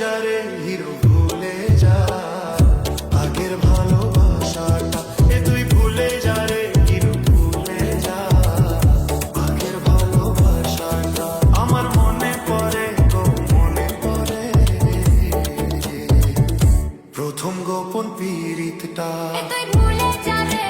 যারে ভুলে যা, আগের ভালোবাসাটা এ আমার মনে পড়ে গো মনে পড়ে। প্রথম গোপন পীড়িতটা তুই ভুলে যারে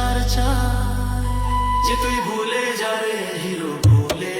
সংসার চায়। যে তুই ভুলে যারে হিরো ভুলে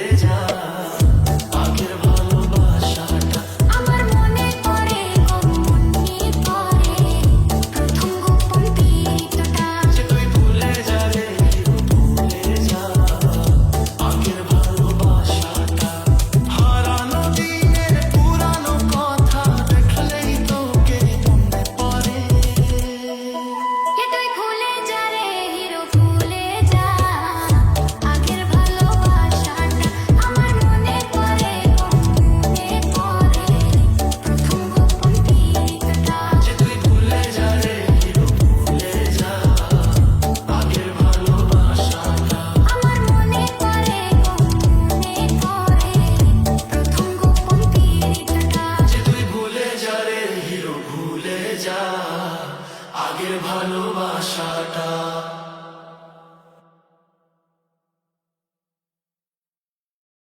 যা আগের ভালোবাসাটা।